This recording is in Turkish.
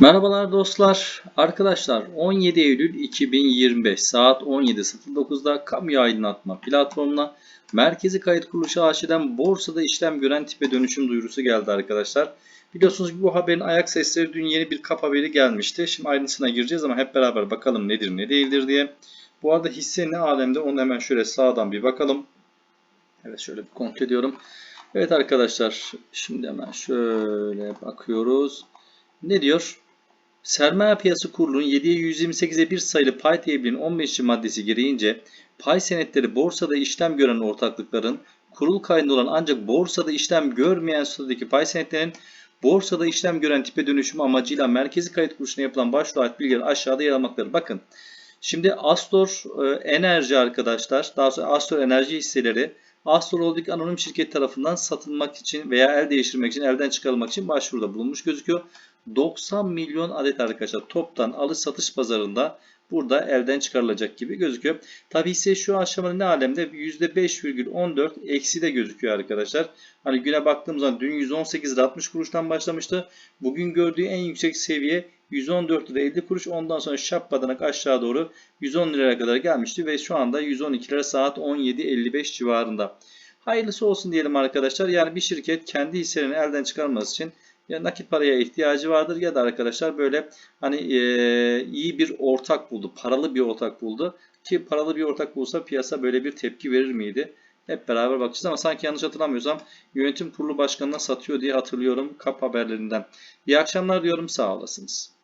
Merhabalar dostlar. Arkadaşlar 17 Eylül 2025 saat 17.09'da kamu aydınlatma platformuna Merkezi Kayıt Kuruluşu AŞ'den borsada işlem gören tipe dönüşüm duyurusu geldi arkadaşlar. Biliyorsunuz ki bu haberin ayak sesleri dün yeni bir kap haberi gelmişti. Şimdi ayrıntısına gireceğiz ama hep beraber bakalım nedir ne değildir diye. Bu arada hisse ne alemde onu hemen şöyle sağdan bir bakalım. Evet şöyle bir kontrol ediyorum. Evet arkadaşlar şimdi hemen şöyle bakıyoruz. Ne diyor? Sermaye Piyasası Kurulu'nun 7'ye 128'e 1 sayılı pay tebliğinin 15. maddesi gereğince pay senetleri borsada işlem gören ortaklıkların kurul kaydında olan ancak borsada işlem görmeyen statüdeki pay senetlerinin borsada işlem gören tipe dönüşümü amacıyla merkezi kayıt kuruluşuna yapılan başvuru ait bilgiler aşağıda yer almaktadır. Bakın şimdi Astor e, Enerji arkadaşlar daha sonra Astor Enerji hisseleri Astor Holding Anonim Şirket tarafından satılmak için veya el değiştirmek için elden çıkarılmak için başvuruda bulunmuş gözüküyor. 90 milyon adet arkadaşlar toptan alış satış pazarında burada elden çıkarılacak gibi gözüküyor. Tabi ise şu aşamada ne alemde %5,14 eksi de gözüküyor arkadaşlar. Hani güne baktığımız zaman dün 118 lira 60 kuruştan başlamıştı. Bugün gördüğü en yüksek seviye 114 lira 50 kuruş. Ondan sonra şapkadanak aşağı doğru 110 liraya kadar gelmişti ve şu anda 112 lira saat 17.55 civarında. Hayırlısı olsun diyelim arkadaşlar. Yani bir şirket kendi hisselerini elden çıkarması için ya nakit paraya ihtiyacı vardır ya da arkadaşlar böyle hani e, iyi bir ortak buldu. Paralı bir ortak buldu. Ki paralı bir ortak bulsa piyasa böyle bir tepki verir miydi? Hep beraber bakacağız ama sanki yanlış hatırlamıyorsam yönetim kurulu başkanına satıyor diye hatırlıyorum kap haberlerinden. İyi akşamlar diyorum sağ olasınız.